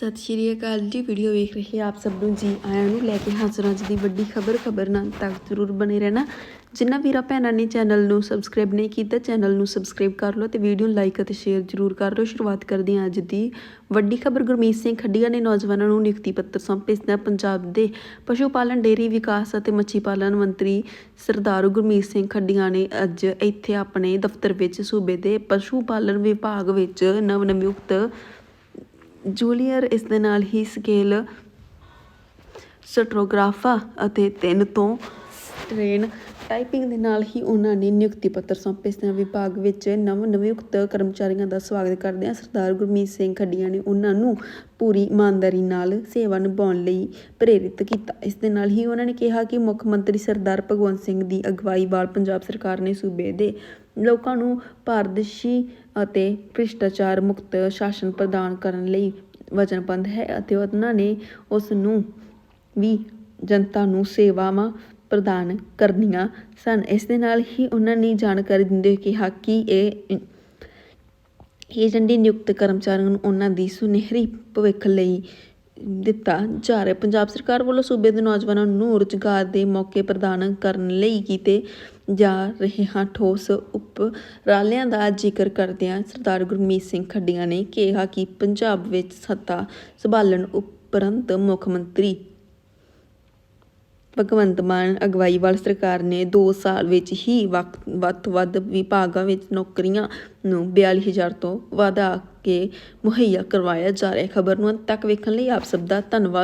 ਸਤਿ ਸ਼੍ਰੀ ਅਕਾਲ ਜੀ ਵੀਡੀਓ ਵੇਖ ਰਹੇ ਆਪ ਸਭ ਨੂੰ ਜੀ। ਆਇਆਂ ਨੂੰ ਲੈ ਕੇ ਹਾਜ਼ਰ ਅੱਜ ਦੀ ਵੱਡੀ ਖਬਰ। ਖਬਰ ਨਾਲ ਤੱਕ ਜ਼ਰੂਰ ਬਣੇ ਰਹਿਣਾ। ਜਿਨ੍ਹਾਂ ਵੀਰਾਂ, ਭੈਣਾਂ ਨੇ ਚੈਨਲ ਨੂੰ ਸਬਸਕ੍ਰਾਈਬ ਨਹੀਂ ਕੀਤਾ ਚੈਨਲ ਨੂੰ ਸਬਸਕ੍ਰਾਈਬ ਕਰ ਲਓ ਤੇ ਵੀਡੀਓ ਨੂੰ ਲਾਈਕ ਅਤੇ ਸ਼ੇਅਰ ਜ਼ਰੂਰ ਕਰ ਲਓ। ਸ਼ੁਰੂਆਤ ਕਰਦੇ ਹਾਂ ਅੱਜ ਦੀ ਵੱਡੀ ਖਬਰ। ਗੁਰਮੀਤ ਸਿੰਘ ਖੱਡੀਆ ਨੇ ਨੌਜਵਾਨਾਂ ਨੂੰ ਨਿਯੁਕਤੀ ਪੱਤਰ ਸੌਂਪੇ। ਇਸ ਪੰਜਾਬ ਦੇ ਪਸ਼ੂ ਪਾਲਣ, ਡੇਅਰੀ ਵਿਕਾਸ ਅਤੇ ਮੱਛੀ ਪਾਲਣ ਮੰਤਰੀ ਸਰਦਾਰ ਗੁਰਮੀਤ ਸਿੰਘ ਖੱਡੀਆ ਨੇ ਅੱਜ ਇੱਥੇ ਆਪਣੇ ਦਫ਼ਤਰ ਵਿੱਚ ਸੂਬੇ ਦੇ ਪਸ਼ੂ ਪਾਲਣ ਵਿਭਾਗ ਵਿੱਚ ਨਵ ਨਿਯੁਕਤ ਜੂਲੀਅਰ ਇਸ ਦੇ ਨਾਲ ਹੀ ਸਕੇਲ ਸਟਰੋਗਰਾਫਾ ਅਤੇ ਤਿੰਨ ਤੋਂ ਟ੍ਰੇਨ ਟਾਈਪਿੰਗ ਦੇ ਨਾਲ ਹੀ ਉਹਨਾਂ ਨੇ ਨਿਯੁਕਤੀ ਪੱਤਰ ਸੌਂਪੇ। ਇਸ ਵਿਭਾਗ ਵਿੱਚ ਨਵ ਨਿਯੁਕਤ ਕਰਮਚਾਰੀਆਂ ਦਾ ਸਵਾਗਤ ਕਰਦੇ ਸਰਦਾਰ ਗੁਰਮੀਤ ਸਿੰਘ ਖੱਡੀਆਂ ਨੇ ਉਹਨਾਂ ਨੂੰ ਪੂਰੀ ਇਮਾਨਦਾਰੀ ਨਾਲ ਸੇਵਾ ਨਿਭਾਉਣ ਲਈ ਪ੍ਰੇਰਿਤ ਕੀਤਾ। ਇਸ ਦੇ ਨਾਲ ਹੀ ਉਹਨਾਂ ਨੇ ਕਿਹਾ ਕਿ ਮੁੱਖ ਮੰਤਰੀ ਸਰਦਾਰ ਭਗਵੰਤ ਸਿੰਘ ਦੀ ਅਗਵਾਈ ਵਾਲ ਪੰਜਾਬ ਸਰਕਾਰ ਨੇ ਸੂਬੇ ਦੇ ਲੋਕਾਂ ਨੂੰ ਪਾਰਦਰਸ਼ੀ ਅਤੇ ਭ੍ਰਿਸ਼ਟਾਚਾਰ ਮੁਕਤ ਸ਼ਾਸਨ ਪ੍ਰਦਾਨ ਕਰਨ ਲਈ ਵਚਨਬੱਧ ਹੈ ਅਤੇ ਉਹਨਾਂ ਨੇ ਉਸ ਨੂੰ ਵੀ ਜਨਤਾ ਨੂੰ ਸੇਵਾਵਾਂ ਪ੍ਰਦਾਨ ਕਰਨੀਆਂ ਸਨ। ਇਸ ਦੇ ਨਾਲ ਹੀ ਉਹਨਾਂ ਨੇ ਜਾਣਕਾਰੀ ਦਿੰਦੇ ਹੋਏ ਕਿਹਾ ਕਿ ਇਹ ਏਜੰਡੀ ਨਿਯੁਕਤ ਕਰਮਚਾਰੀਆਂ ਨੂੰ ਉਹਨਾਂ ਦੀ ਸੁਨਹਿਰੀ ਭਵਿੱਖ ਲਈ ਦਿੱਤਾ ਜਾ ਰਿਹਾ। ਪੰਜਾਬ ਸਰਕਾਰ ਵੱਲੋਂ ਸੂਬੇ ਦੇ ਨੌਜਵਾਨਾਂ ਨੂੰ ਰੁਜ਼ਗਾਰ ਦੇ ਮੌਕੇ ਪ੍ਰਦਾਨ ਕਰਨ ਲਈ ਕੀਤੇ ਜਾ ਰਹੇ ਹਾਂ ਠੋਸ ਉਪਰਾਲਿਆਂ ਦਾ ਜ਼ਿਕਰ ਕਰਦਿਆਂ ਸਰਦਾਰ ਗੁਰਮੀਤ ਸਿੰਘ ਖੱਡੀਆਂ ਨੇ ਕਿਹਾ ਕਿ ਪੰਜਾਬ ਵਿੱਚ ਸੱਤਾ ਸੰਭਾਲਣ ਉਪਰੰਤ ਮੁੱਖ ਮੰਤਰੀ ਭਗਵੰਤ ਮਾਨ ਅਗਵਾਈ ਵਾਲੀ ਸਰਕਾਰ ਨੇ 2 ਸਾਲ ਵਿੱਚ ਹੀ ਵਕ- ਵੱਧ ਤੋਂ ਵੱਧ ਵਿਭਾਗਾਂ ਵਿੱਚ ਨੌਕਰੀਆਂ ਨੂੰ 42000 ਤੋਂ ਵਧਾ ਕੇ ਮੁਹੱਈਆ ਕਰਵਾਇਆ ਜਾ ਰਿਹਾ ਖਬਰ ਨੂੰ ਅੰਤ ਤੱਕ ਵੇਖਣ ਲਈ ਆਪ ਸਭ ਦਾ ਧੰਨਵਾਦ।